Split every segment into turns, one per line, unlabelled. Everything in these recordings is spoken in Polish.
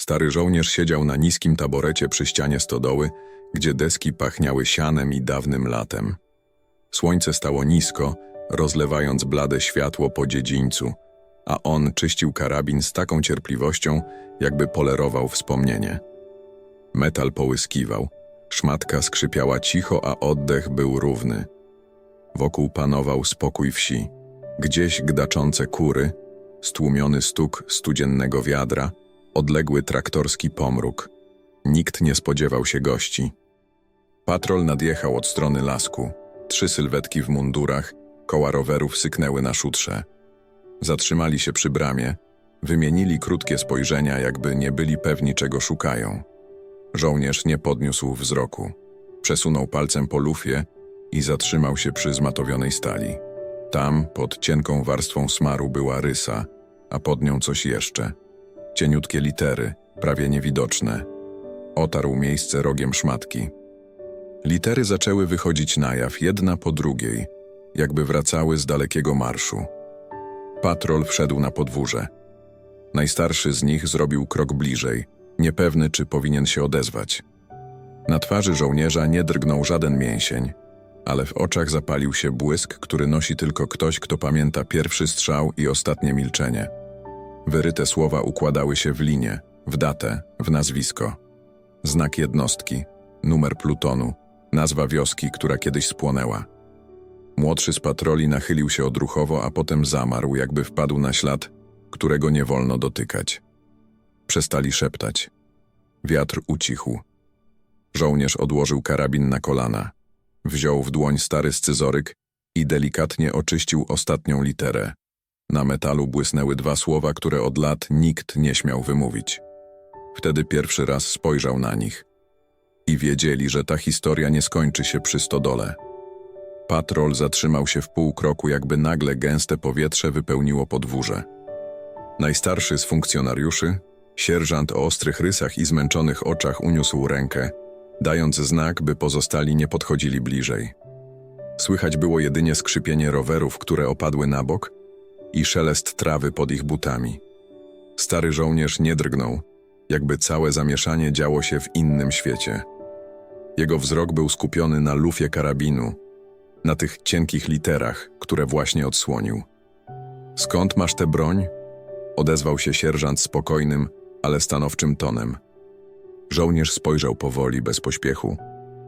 Stary żołnierz siedział na niskim taborecie przy ścianie stodoły, gdzie deski pachniały sianem i dawnym latem. Słońce stało nisko, rozlewając blade światło po dziedzińcu, a on czyścił karabin z taką cierpliwością, jakby polerował wspomnienie. Metal połyskiwał, szmatka skrzypiała cicho, a oddech był równy. Wokół panował spokój wsi. Gdzieś gdaczące kury, stłumiony stuk studziennego wiadra, odległy traktorski pomruk. Nikt nie spodziewał się gości. Patrol nadjechał od strony lasku. Trzy sylwetki w mundurach, koła rowerów syknęły na szutrze. Zatrzymali się przy bramie, wymienili krótkie spojrzenia, jakby nie byli pewni, czego szukają. Żołnierz nie podniósł wzroku. Przesunął palcem po lufie i zatrzymał się przy zmatowionej stali. Tam, pod cienką warstwą smaru, była rysa, a pod nią coś jeszcze. Cieniutkie litery, prawie niewidoczne. Otarł miejsce rogiem szmatki. Litery zaczęły wychodzić na jaw, jedna po drugiej, jakby wracały z dalekiego marszu. Patrol wszedł na podwórze. Najstarszy z nich zrobił krok bliżej, niepewny, czy powinien się odezwać. Na twarzy żołnierza nie drgnął żaden mięsień, ale w oczach zapalił się błysk, który nosi tylko ktoś, kto pamięta pierwszy strzał i ostatnie milczenie. Wyryte słowa układały się w linię, w datę, w nazwisko. Znak jednostki, numer plutonu, nazwa wioski, która kiedyś spłonęła. Młodszy z patroli nachylił się odruchowo, a potem zamarł, jakby wpadł na ślad, którego nie wolno dotykać. Przestali szeptać. Wiatr ucichł. Żołnierz odłożył karabin na kolana. Wziął w dłoń stary scyzoryk i delikatnie oczyścił ostatnią literę. Na metalu błysnęły dwa słowa, które od lat nikt nie śmiał wymówić. Wtedy pierwszy raz spojrzał na nich. I wiedzieli, że ta historia nie skończy się przy stodole. Patrol zatrzymał się w pół kroku, jakby nagle gęste powietrze wypełniło podwórze. Najstarszy z funkcjonariuszy, sierżant o ostrych rysach i zmęczonych oczach uniósł rękę, dając znak, by pozostali nie podchodzili bliżej. Słychać było jedynie skrzypienie rowerów, które opadły na bok i szelest trawy pod ich butami. Stary żołnierz nie drgnął, jakby całe zamieszanie działo się w innym świecie. Jego wzrok był skupiony na lufie karabinu, na tych cienkich literach, które właśnie odsłonił. Skąd masz tę broń? Odezwał się sierżant spokojnym, ale stanowczym tonem. Żołnierz spojrzał powoli, bez pośpiechu,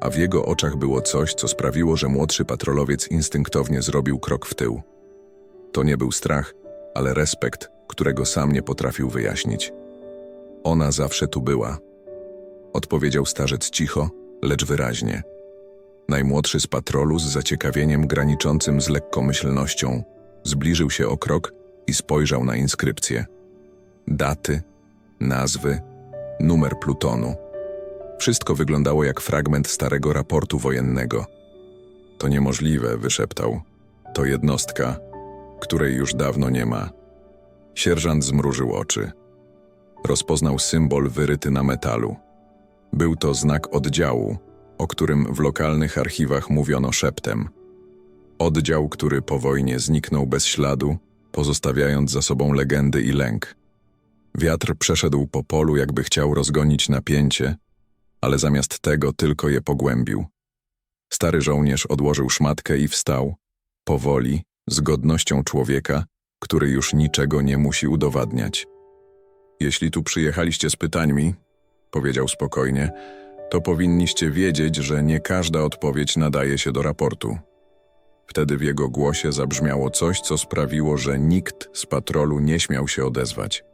a w jego oczach było coś, co sprawiło, że młodszy patrolowiec instynktownie zrobił krok w tył. To nie był strach, ale respekt, którego sam nie potrafił wyjaśnić. Ona zawsze tu była. Odpowiedział starzec cicho, lecz wyraźnie. Najmłodszy z patrolu z zaciekawieniem graniczącym z lekkomyślnością zbliżył się o krok i spojrzał na inskrypcję. Daty, nazwy, numer plutonu. Wszystko wyglądało jak fragment starego raportu wojennego. To niemożliwe, wyszeptał. To jednostka, której już dawno nie ma. Sierżant zmrużył oczy. Rozpoznał symbol wyryty na metalu. Był to znak oddziału, o którym w lokalnych archiwach mówiono szeptem. Oddział, który po wojnie zniknął bez śladu, pozostawiając za sobą legendy i lęk. Wiatr przeszedł po polu, jakby chciał rozgonić napięcie, ale zamiast tego tylko je pogłębił. Stary żołnierz odłożył szmatkę i wstał, powoli, z godnością człowieka, który już niczego nie musi udowadniać. Jeśli tu przyjechaliście z pytańmi, powiedział spokojnie, to powinniście wiedzieć, że nie każda odpowiedź nadaje się do raportu. Wtedy w jego głosie zabrzmiało coś, co sprawiło, że nikt z patrolu nie śmiał się odezwać.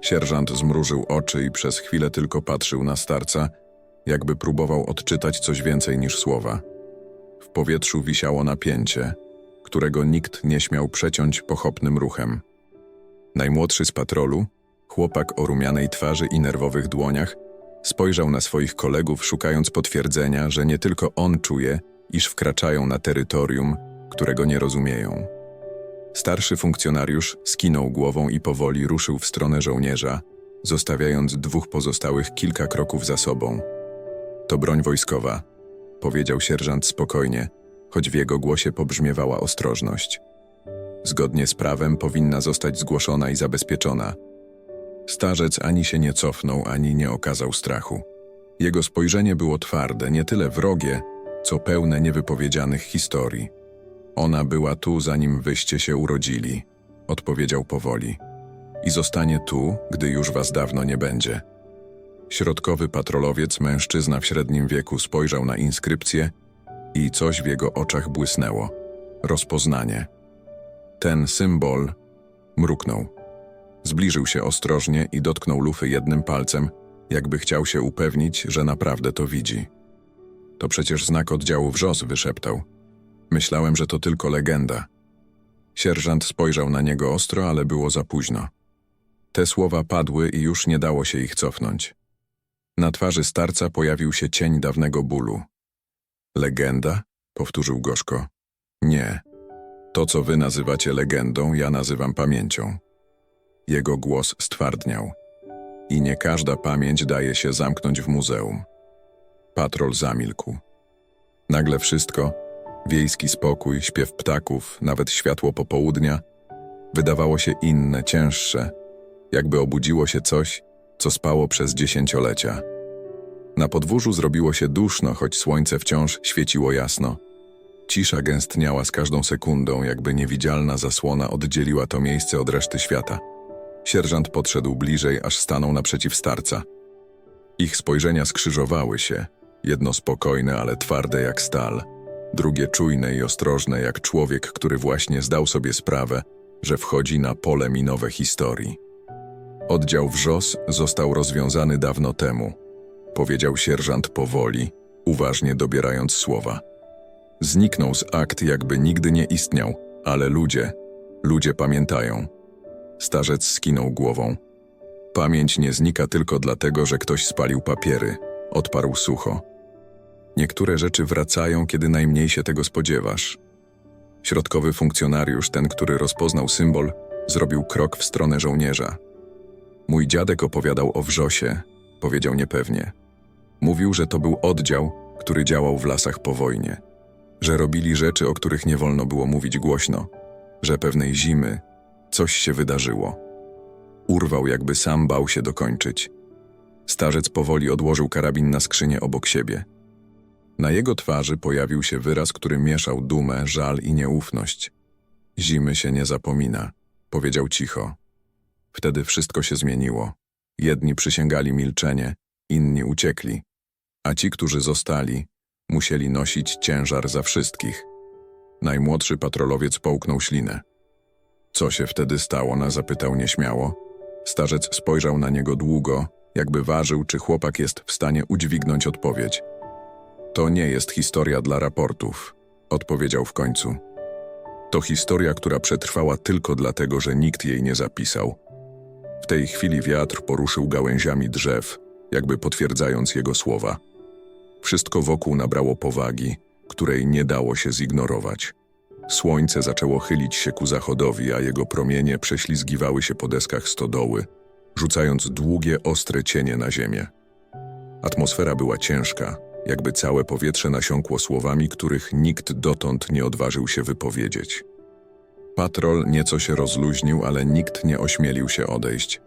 Sierżant zmrużył oczy i przez chwilę tylko patrzył na starca, jakby próbował odczytać coś więcej niż słowa. W powietrzu wisiało napięcie, którego nikt nie śmiał przeciąć pochopnym ruchem. Najmłodszy z patrolu, chłopak o rumianej twarzy i nerwowych dłoniach, spojrzał na swoich kolegów, szukając potwierdzenia, że nie tylko on czuje, iż wkraczają na terytorium, którego nie rozumieją. Starszy funkcjonariusz skinął głową i powoli ruszył w stronę żołnierza, zostawiając dwóch pozostałych kilka kroków za sobą. To broń wojskowa, powiedział sierżant spokojnie, choć w jego głosie pobrzmiewała ostrożność. Zgodnie z prawem powinna zostać zgłoszona i zabezpieczona. Starzec ani się nie cofnął, ani nie okazał strachu. Jego spojrzenie było twarde, nie tyle wrogie, co pełne niewypowiedzianych historii. Ona była tu, zanim wyście się urodzili, odpowiedział powoli. I zostanie tu, gdy już was dawno nie będzie. Środkowy patrolowiec, mężczyzna w średnim wieku, spojrzał na inskrypcję i coś w jego oczach błysnęło. Rozpoznanie. Ten symbol mruknął. Zbliżył się ostrożnie i dotknął lufy jednym palcem, jakby chciał się upewnić, że naprawdę to widzi. To przecież znak oddziału wrzos, wyszeptał. Myślałem, że to tylko legenda. Sierżant spojrzał na niego ostro, ale było za późno. Te słowa padły i już nie dało się ich cofnąć. Na twarzy starca pojawił się cień dawnego bólu. Legenda? powtórzył gorzko. Nie. To, co wy nazywacie legendą, ja nazywam pamięcią. Jego głos stwardniał. I nie każda pamięć daje się zamknąć w muzeum. Patrol zamilkł. Nagle wszystko wiejski spokój, śpiew ptaków, nawet światło popołudnia wydawało się inne, cięższe, jakby obudziło się coś, co spało przez dziesięciolecia. Na podwórzu zrobiło się duszno, choć słońce wciąż świeciło jasno. Cisza gęstniała z każdą sekundą, jakby niewidzialna zasłona oddzieliła to miejsce od reszty świata. Sierżant podszedł bliżej, aż stanął naprzeciw starca. Ich spojrzenia skrzyżowały się, jedno spokojne, ale twarde jak stal, drugie czujne i ostrożne jak człowiek, który właśnie zdał sobie sprawę, że wchodzi na pole minowe historii. Oddział wrzos został rozwiązany dawno temu, powiedział sierżant powoli, uważnie dobierając słowa. Zniknął z akt, jakby nigdy nie istniał, ale ludzie, ludzie pamiętają. Starzec skinął głową. Pamięć nie znika tylko dlatego, że ktoś spalił papiery, odparł sucho. Niektóre rzeczy wracają, kiedy najmniej się tego spodziewasz. Środkowy funkcjonariusz, ten, który rozpoznał symbol, zrobił krok w stronę żołnierza. Mój dziadek opowiadał o wrzosie, powiedział niepewnie. Mówił, że to był oddział, który działał w lasach po wojnie, że robili rzeczy, o których nie wolno było mówić głośno, że pewnej zimy coś się wydarzyło. Urwał, jakby sam bał się dokończyć. Starzec powoli odłożył karabin na skrzynię obok siebie. Na jego twarzy pojawił się wyraz, który mieszał dumę, żal i nieufność. Zimy się nie zapomina, powiedział cicho. Wtedy wszystko się zmieniło. Jedni przysięgali milczenie, inni uciekli, a ci, którzy zostali, musieli nosić ciężar za wszystkich. Najmłodszy patrolowiec połknął ślinę. Co się wtedy stało, na zapytał nieśmiało. Starzec spojrzał na niego długo, jakby ważył, czy chłopak jest w stanie udźwignąć odpowiedź. To nie jest historia dla raportów, odpowiedział w końcu. To historia, która przetrwała tylko dlatego, że nikt jej nie zapisał. W tej chwili wiatr poruszył gałęziami drzew, jakby potwierdzając jego słowa. Wszystko wokół nabrało powagi, której nie dało się zignorować. Słońce zaczęło chylić się ku zachodowi, a jego promienie prześlizgiwały się po deskach stodoły, rzucając długie, ostre cienie na ziemię. Atmosfera była ciężka, jakby całe powietrze nasiąkło słowami, których nikt dotąd nie odważył się wypowiedzieć. Patrol nieco się rozluźnił, ale nikt nie ośmielił się odejść.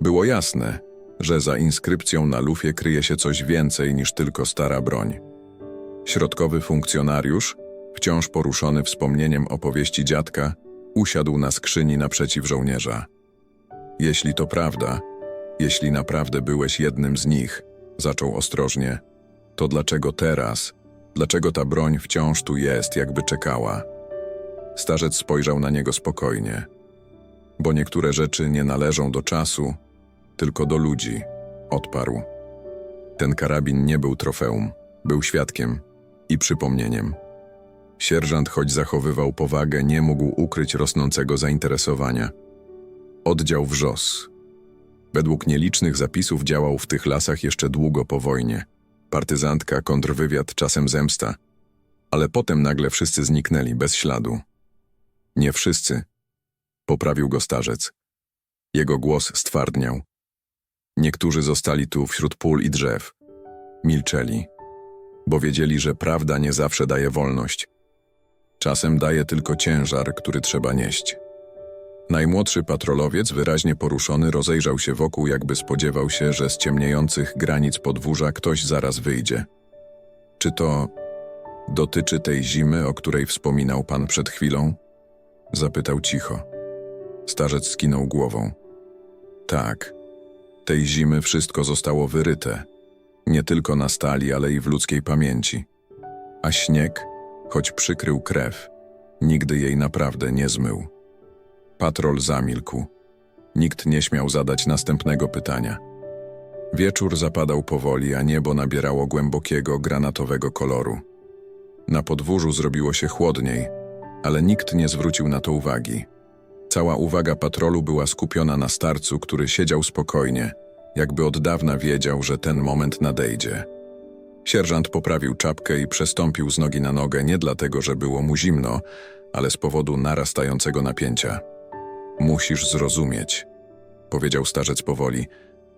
Było jasne, że za inskrypcją na lufie kryje się coś więcej niż tylko stara broń. Środkowy funkcjonariusz, wciąż poruszony wspomnieniem opowieści dziadka, usiadł na skrzyni naprzeciw żołnierza. Jeśli to prawda, jeśli naprawdę byłeś jednym z nich, zaczął ostrożnie, to dlaczego teraz, dlaczego ta broń wciąż tu jest, jakby czekała? Starzec spojrzał na niego spokojnie. Bo niektóre rzeczy nie należą do czasu, tylko do ludzi, odparł. Ten karabin nie był trofeum, był świadkiem i przypomnieniem. Sierżant, choć zachowywał powagę, nie mógł ukryć rosnącego zainteresowania. Oddział wrzos. Według nielicznych zapisów działał w tych lasach jeszcze długo po wojnie. Partyzantka, kontrwywiad, czasem zemsta. Ale potem nagle wszyscy zniknęli bez śladu. Nie wszyscy. Poprawił go starzec. Jego głos stwardniał. Niektórzy zostali tu wśród pól i drzew. Milczeli, bo wiedzieli, że prawda nie zawsze daje wolność. Czasem daje tylko ciężar, który trzeba nieść. Najmłodszy patrolowiec, wyraźnie poruszony, rozejrzał się wokół, jakby spodziewał się, że z ciemniejących granic podwórza ktoś zaraz wyjdzie. Czy to dotyczy tej zimy, o której wspominał pan przed chwilą? Zapytał cicho. Starzec skinął głową. Tak. Tej zimy wszystko zostało wyryte. Nie tylko na stali, ale i w ludzkiej pamięci. A śnieg, choć przykrył krew, nigdy jej naprawdę nie zmył. Patrol zamilkł. Nikt nie śmiał zadać następnego pytania. Wieczór zapadał powoli, a niebo nabierało głębokiego, granatowego koloru. Na podwórzu zrobiło się chłodniej, ale nikt nie zwrócił na to uwagi. Cała uwaga patrolu była skupiona na starcu, który siedział spokojnie, jakby od dawna wiedział, że ten moment nadejdzie. Sierżant poprawił czapkę i przestąpił z nogi na nogę nie dlatego, że było mu zimno, ale z powodu narastającego napięcia. Musisz zrozumieć, powiedział starzec powoli,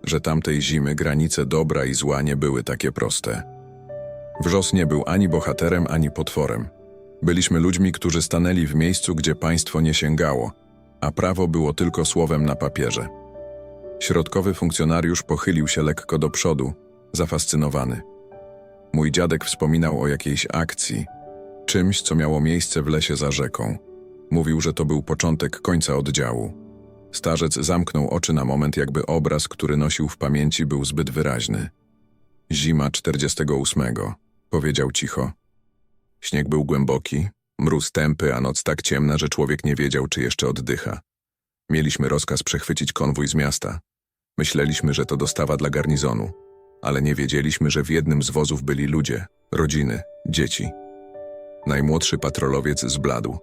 że tamtej zimy granice dobra i zła nie były takie proste. Wrzos nie był ani bohaterem, ani potworem. Byliśmy ludźmi, którzy stanęli w miejscu, gdzie państwo nie sięgało, a prawo było tylko słowem na papierze. Środkowy funkcjonariusz pochylił się lekko do przodu, zafascynowany. Mój dziadek wspominał o jakiejś akcji, czymś, co miało miejsce w lesie za rzeką. Mówił, że to był początek końca oddziału. Starzec zamknął oczy na moment, jakby obraz, który nosił w pamięci, był zbyt wyraźny. Zima 48, powiedział cicho. Śnieg był głęboki, mróz tępy, a noc tak ciemna, że człowiek nie wiedział, czy jeszcze oddycha. Mieliśmy rozkaz przechwycić konwój z miasta. Myśleliśmy, że to dostawa dla garnizonu, ale nie wiedzieliśmy, że w jednym z wozów byli ludzie, rodziny, dzieci. Najmłodszy patrolowiec zbladł.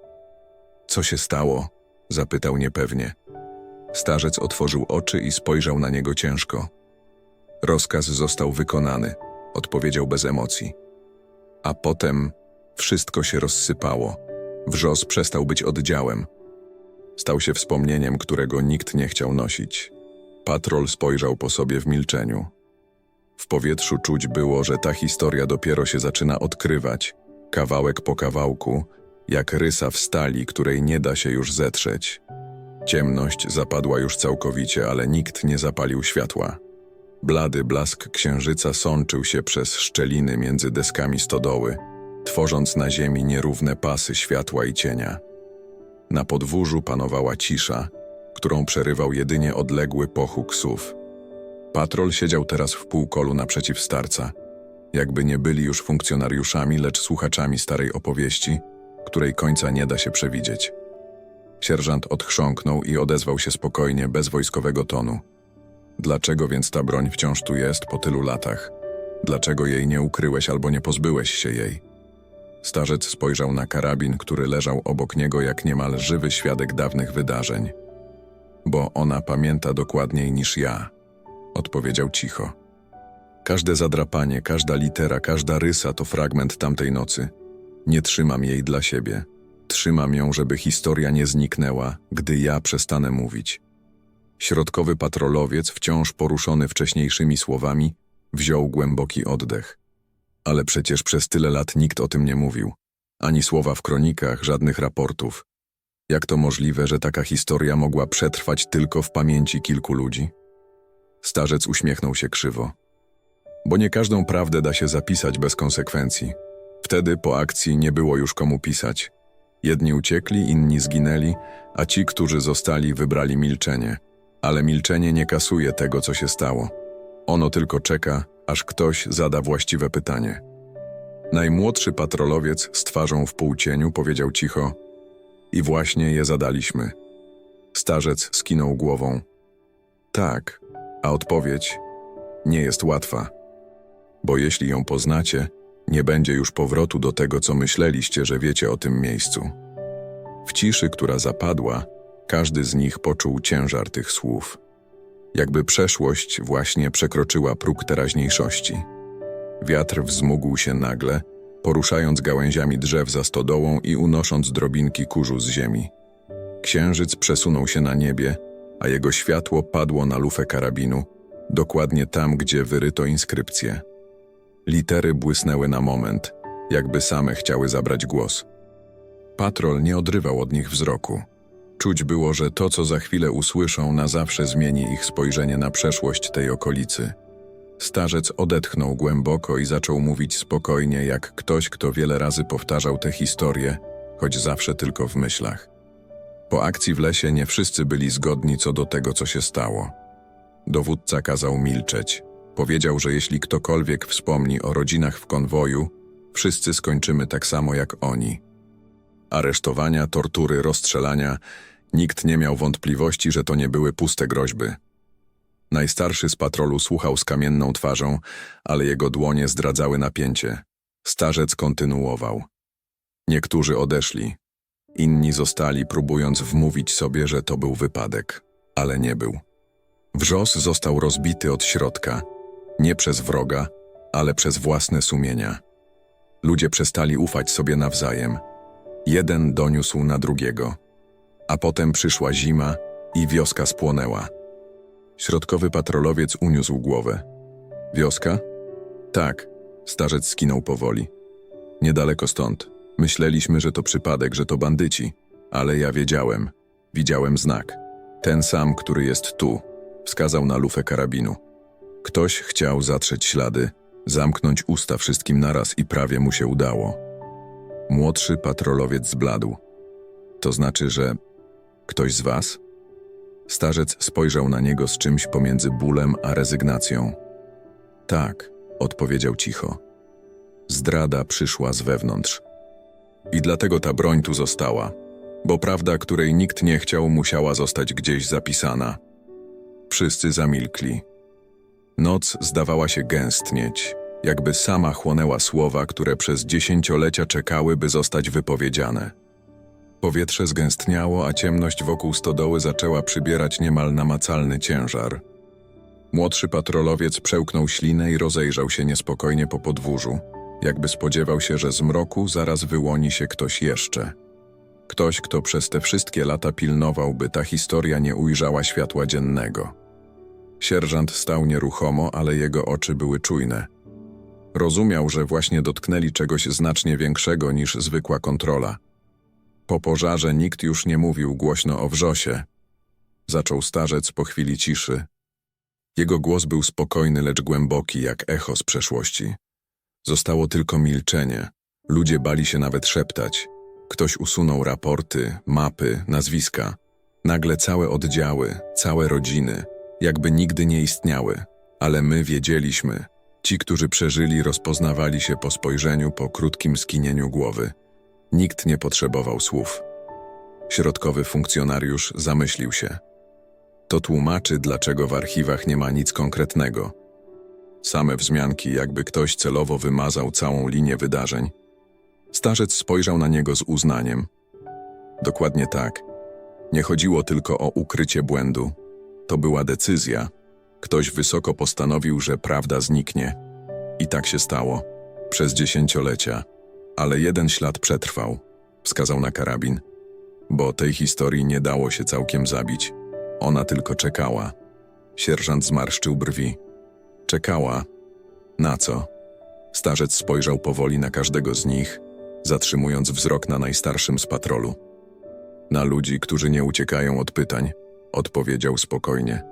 Co się stało? zapytał niepewnie. Starzec otworzył oczy i spojrzał na niego ciężko. Rozkaz został wykonany, odpowiedział bez emocji. A potem wszystko się rozsypało. Wrzos przestał być oddziałem. Stał się wspomnieniem, którego nikt nie chciał nosić. Patrol spojrzał po sobie w milczeniu. W powietrzu czuć było, że ta historia dopiero się zaczyna odkrywać, kawałek po kawałku, jak rysa w stali, której nie da się już zetrzeć. Ciemność zapadła już całkowicie, ale nikt nie zapalił światła. Blady blask księżyca sączył się przez szczeliny między deskami stodoły, tworząc na ziemi nierówne pasy światła i cienia. Na podwórzu panowała cisza, którą przerywał jedynie odległy pochód słów. Patrol siedział teraz w półkolu naprzeciw starca, jakby nie byli już funkcjonariuszami, lecz słuchaczami starej opowieści, której końca nie da się przewidzieć. Sierżant odchrząknął i odezwał się spokojnie, bez wojskowego tonu. Dlaczego więc ta broń wciąż tu jest po tylu latach? Dlaczego jej nie ukryłeś albo nie pozbyłeś się jej? Starzec spojrzał na karabin, który leżał obok niego jak niemal żywy świadek dawnych wydarzeń. Bo ona pamięta dokładniej niż ja, odpowiedział cicho. Każde zadrapanie, każda litera, każda rysa to fragment tamtej nocy. Nie trzymam jej dla siebie. Trzymam ją, żeby historia nie zniknęła, gdy ja przestanę mówić. Środkowy patrolowiec, wciąż poruszony wcześniejszymi słowami, wziął głęboki oddech. Ale przecież przez tyle lat nikt o tym nie mówił. Ani słowa w kronikach, żadnych raportów. Jak to możliwe, że taka historia mogła przetrwać tylko w pamięci kilku ludzi? Starzec uśmiechnął się krzywo. Bo nie każdą prawdę da się zapisać bez konsekwencji. Wtedy po akcji nie było już komu pisać. Jedni uciekli, inni zginęli, a ci, którzy zostali, wybrali milczenie. Ale milczenie nie kasuje tego, co się stało. Ono tylko czeka, aż ktoś zada właściwe pytanie. Najmłodszy patrolowiec z twarzą w półcieniu powiedział cicho: I właśnie je zadaliśmy. Starzec skinął głową. Tak, a odpowiedź nie jest łatwa. Bo jeśli ją poznacie, nie będzie już powrotu do tego, co myśleliście, że wiecie o tym miejscu. W ciszy, która zapadła, każdy z nich poczuł ciężar tych słów. Jakby przeszłość właśnie przekroczyła próg teraźniejszości. Wiatr wzmógł się nagle, poruszając gałęziami drzew za stodołą i unosząc drobinki kurzu z ziemi. Księżyc przesunął się na niebie, a jego światło padło na lufę karabinu, dokładnie tam, gdzie wyryto inskrypcję. Litery błysnęły na moment, jakby same chciały zabrać głos. Patrol nie odrywał od nich wzroku. Czuć było, że to, co za chwilę usłyszą, na zawsze zmieni ich spojrzenie na przeszłość tej okolicy. Starzec odetchnął głęboko i zaczął mówić spokojnie, jak ktoś, kto wiele razy powtarzał tę historię, choć zawsze tylko w myślach. Po akcji w lesie nie wszyscy byli zgodni co do tego, co się stało. Dowódca kazał milczeć. Powiedział, że jeśli ktokolwiek wspomni o rodzinach w konwoju, wszyscy skończymy tak samo jak oni. Aresztowania, tortury, rozstrzelania, nikt nie miał wątpliwości, że to nie były puste groźby. Najstarszy z patrolu słuchał z kamienną twarzą, ale jego dłonie zdradzały napięcie. Starzec kontynuował. Niektórzy odeszli. Inni zostali, próbując wmówić sobie, że to był wypadek, ale nie był. Wrzos został rozbity od środka, nie przez wroga, ale przez własne sumienia. Ludzie przestali ufać sobie nawzajem. Jeden doniósł na drugiego. A potem przyszła zima i wioska spłonęła. Środkowy patrolowiec uniósł głowę. Wioska? Tak, starzec skinął powoli. Niedaleko stąd. Myśleliśmy, że to przypadek, że to bandyci, ale ja wiedziałem. Widziałem znak. Ten sam, który jest tu. Wskazał na lufę karabinu. Ktoś chciał zatrzeć ślady, zamknąć usta wszystkim naraz i prawie mu się udało. Młodszy patrolowiec zbladł. To znaczy, że ktoś z was? Starzec spojrzał na niego z czymś pomiędzy bólem a rezygnacją. Tak, odpowiedział cicho. Zdrada przyszła z wewnątrz. I dlatego ta broń tu została, bo prawda, której nikt nie chciał, musiała zostać gdzieś zapisana. Wszyscy zamilkli. Noc zdawała się gęstnieć, jakby sama chłonęła słowa, które przez dziesięciolecia czekały, by zostać wypowiedziane. Powietrze zgęstniało, a ciemność wokół stodoły zaczęła przybierać niemal namacalny ciężar. Młodszy patrolowiec przełknął ślinę i rozejrzał się niespokojnie po podwórzu, jakby spodziewał się, że z mroku zaraz wyłoni się ktoś jeszcze. Ktoś, kto przez te wszystkie lata pilnował, by ta historia nie ujrzała światła dziennego. Sierżant stał nieruchomo, ale jego oczy były czujne. Rozumiał, że właśnie dotknęli czegoś znacznie większego niż zwykła kontrola. Po pożarze nikt już nie mówił głośno o wrzosie. Zaczął starzec po chwili ciszy. Jego głos był spokojny, lecz głęboki, jak echo z przeszłości. Zostało tylko milczenie. Ludzie bali się nawet szeptać. Ktoś usunął raporty, mapy, nazwiska. Nagle całe oddziały, całe rodziny, jakby nigdy nie istniały. Ale my wiedzieliśmy. Ci, którzy przeżyli, rozpoznawali się po spojrzeniu, po krótkim skinieniu głowy. Nikt nie potrzebował słów. Środkowy funkcjonariusz zamyślił się. To tłumaczy, dlaczego w archiwach nie ma nic konkretnego. Same wzmianki, jakby ktoś celowo wymazał całą linię wydarzeń. Starzec spojrzał na niego z uznaniem. Dokładnie tak. Nie chodziło tylko o ukrycie błędu. To była decyzja. Ktoś wysoko postanowił, że prawda zniknie. I tak się stało. Przez dziesięciolecia. Ale jeden ślad przetrwał. Wskazał na karabin. Bo tej historii nie dało się całkiem zabić. Ona tylko czekała. Sierżant zmarszczył brwi. Czekała. Na co? Starzec spojrzał powoli na każdego z nich, zatrzymując wzrok na najstarszym z patrolu. Na ludzi, którzy nie uciekają od pytań, odpowiedział spokojnie.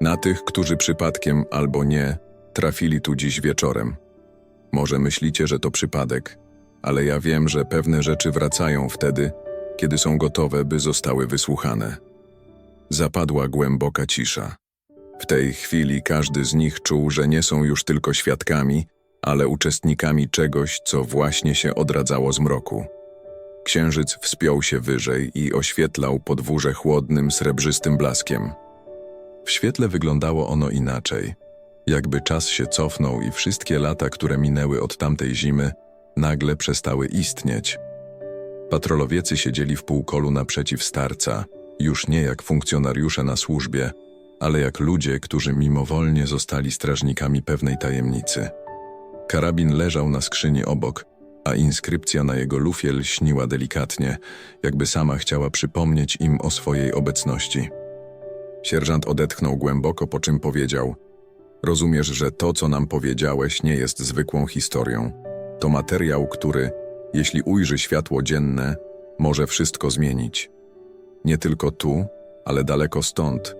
Na tych, którzy przypadkiem albo nie trafili tu dziś wieczorem. Może myślicie, że to przypadek, ale ja wiem, że pewne rzeczy wracają wtedy, kiedy są gotowe, by zostały wysłuchane. Zapadła głęboka cisza. W tej chwili każdy z nich czuł, że nie są już tylko świadkami, ale uczestnikami czegoś, co właśnie się odradzało z mroku. Księżyc wspiął się wyżej i oświetlał podwórze chłodnym, srebrzystym blaskiem. W świetle wyglądało ono inaczej. Jakby czas się cofnął i wszystkie lata, które minęły od tamtej zimy, nagle przestały istnieć. Patrolowiecy siedzieli w półkolu naprzeciw starca, już nie jak funkcjonariusze na służbie, ale jak ludzie, którzy mimowolnie zostali strażnikami pewnej tajemnicy. Karabin leżał na skrzyni obok, a inskrypcja na jego lufie lśniła delikatnie, jakby sama chciała przypomnieć im o swojej obecności. Sierżant odetchnął głęboko, po czym powiedział: Rozumiesz, że to, co nam powiedziałeś, nie jest zwykłą historią. To materiał, który, jeśli ujrzy światło dzienne, może wszystko zmienić. Nie tylko tu, ale daleko stąd.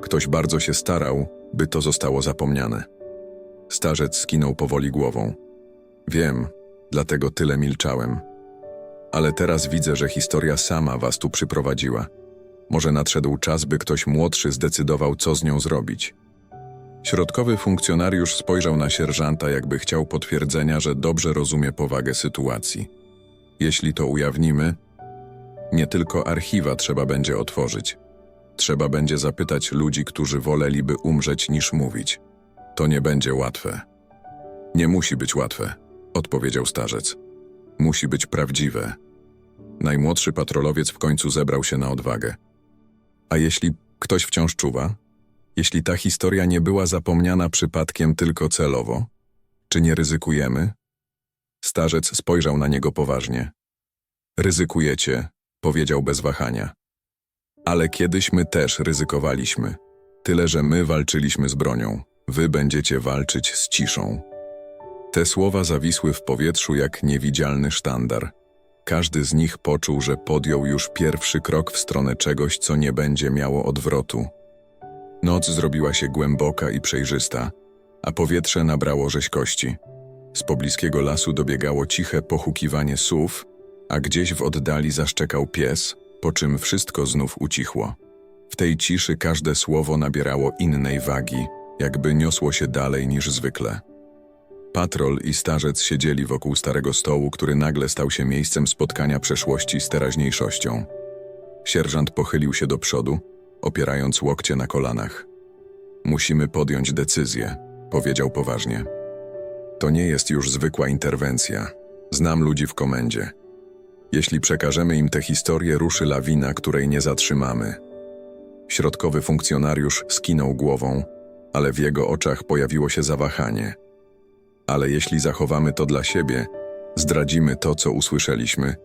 Ktoś bardzo się starał, by to zostało zapomniane. Starzec skinął powoli głową. Wiem, dlatego tyle milczałem. Ale teraz widzę, że historia sama was tu przyprowadziła. Może nadszedł czas, by ktoś młodszy zdecydował, co z nią zrobić. Środkowy funkcjonariusz spojrzał na sierżanta, jakby chciał potwierdzenia, że dobrze rozumie powagę sytuacji. Jeśli to ujawnimy, nie tylko archiwa trzeba będzie otworzyć. Trzeba będzie zapytać ludzi, którzy woleliby umrzeć niż mówić. To nie będzie łatwe. Nie musi być łatwe, odpowiedział starzec. Musi być prawdziwe. Najmłodszy patrolowiec w końcu zebrał się na odwagę. A jeśli ktoś wciąż czuwa? Jeśli ta historia nie była zapomniana przypadkiem tylko celowo? Czy nie ryzykujemy? Starzec spojrzał na niego poważnie. Ryzykujecie, powiedział bez wahania. Ale kiedyś my też ryzykowaliśmy. Tyle, że my walczyliśmy z bronią, wy będziecie walczyć z ciszą. Te słowa zawisły w powietrzu jak niewidzialny sztandar. Każdy z nich poczuł, że podjął już pierwszy krok w stronę czegoś, co nie będzie miało odwrotu. Noc zrobiła się głęboka i przejrzysta, a powietrze nabrało rzeźkości. Z pobliskiego lasu dobiegało ciche pochukiwanie słów, a gdzieś w oddali zaszczekał pies, po czym wszystko znów ucichło. W tej ciszy każde słowo nabierało innej wagi, jakby niosło się dalej niż zwykle. Patrol i starzec siedzieli wokół starego stołu, który nagle stał się miejscem spotkania przeszłości z teraźniejszością. Sierżant pochylił się do przodu, opierając łokcie na kolanach. Musimy podjąć decyzję, powiedział poważnie. To nie jest już zwykła interwencja. Znam ludzi w komendzie. Jeśli przekażemy im tę historię, ruszy lawina, której nie zatrzymamy. Środkowy funkcjonariusz skinął głową, ale w jego oczach pojawiło się zawahanie. Ale jeśli zachowamy to dla siebie, zdradzimy to, co usłyszeliśmy,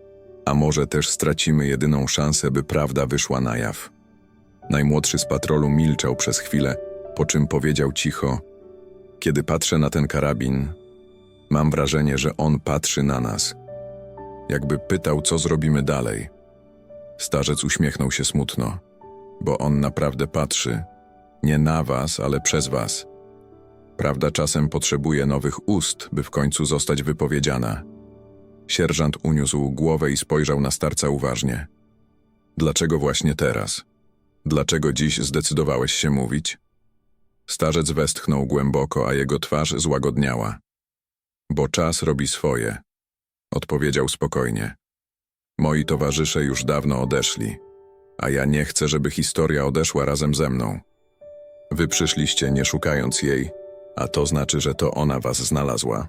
a może też stracimy jedyną szansę, by prawda wyszła na jaw. Najmłodszy z patrolu milczał przez chwilę, po czym powiedział cicho: Kiedy patrzę na ten karabin, mam wrażenie, że on patrzy na nas. Jakby pytał, co zrobimy dalej. Starzec uśmiechnął się smutno, bo on naprawdę patrzy, nie na was, ale przez was. Prawda czasem potrzebuje nowych ust, by w końcu zostać wypowiedziana. Sierżant uniósł głowę i spojrzał na starca uważnie. Dlaczego właśnie teraz? Dlaczego dziś zdecydowałeś się mówić? Starzec westchnął głęboko, a jego twarz złagodniała. Bo czas robi swoje, odpowiedział spokojnie. Moi towarzysze już dawno odeszli, a ja nie chcę, żeby historia odeszła razem ze mną. Wy przyszliście nie szukając jej, a to znaczy, że to ona was znalazła.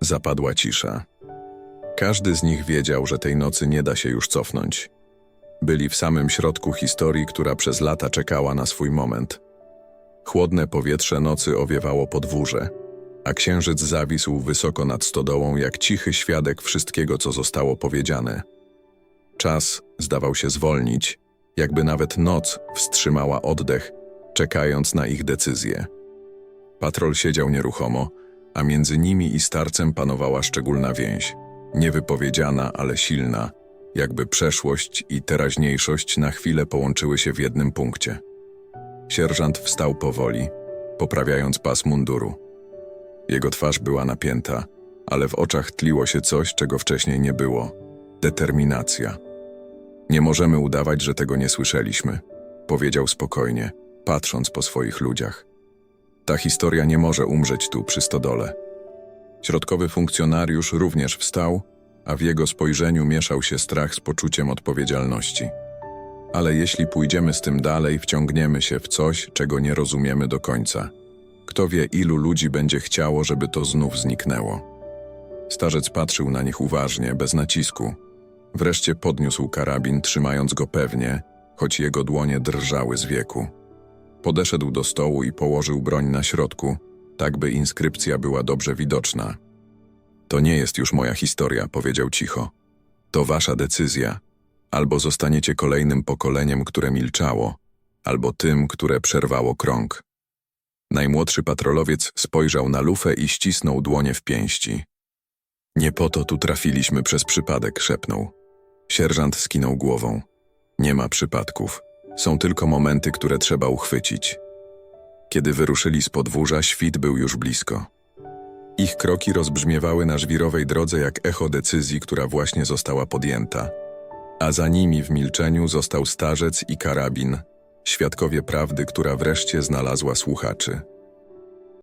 Zapadła cisza. Każdy z nich wiedział, że tej nocy nie da się już cofnąć. Byli w samym środku historii, która przez lata czekała na swój moment. Chłodne powietrze nocy owiewało podwórze, a księżyc zawisł wysoko nad stodołą jak cichy świadek wszystkiego, co zostało powiedziane. Czas zdawał się zwolnić, jakby nawet noc wstrzymała oddech, czekając na ich decyzję. Patrol siedział nieruchomo, a między nimi i starcem panowała szczególna więź. Niewypowiedziana, ale silna, jakby przeszłość i teraźniejszość na chwilę połączyły się w jednym punkcie. Sierżant wstał powoli, poprawiając pas munduru. Jego twarz była napięta, ale w oczach tliło się coś, czego wcześniej nie było determinacja. Nie możemy udawać, że tego nie słyszeliśmy, powiedział spokojnie, patrząc po swoich ludziach. Ta historia nie może umrzeć tu przy stodole. Środkowy funkcjonariusz również wstał, a w jego spojrzeniu mieszał się strach z poczuciem odpowiedzialności. Ale jeśli pójdziemy z tym dalej, wciągniemy się w coś, czego nie rozumiemy do końca. Kto wie, ilu ludzi będzie chciało, żeby to znów zniknęło. Starzec patrzył na nich uważnie, bez nacisku. Wreszcie podniósł karabin, trzymając go pewnie, choć jego dłonie drżały z wieku. Podeszedł do stołu i położył broń na środku, tak by inskrypcja była dobrze widoczna. To nie jest już moja historia, powiedział cicho. To wasza decyzja. Albo zostaniecie kolejnym pokoleniem, które milczało, albo tym, które przerwało krąg. Najmłodszy patrolowiec spojrzał na lufę i ścisnął dłonie w pięści. Nie po to tu trafiliśmy przez przypadek, szepnął. Sierżant skinął głową. Nie ma przypadków. Są tylko momenty, które trzeba uchwycić. Kiedy wyruszyli z podwórza, świt był już blisko. Ich kroki rozbrzmiewały na żwirowej drodze jak echo decyzji, która właśnie została podjęta. A za nimi w milczeniu został starzec i karabin, świadkowie prawdy, która wreszcie znalazła słuchaczy.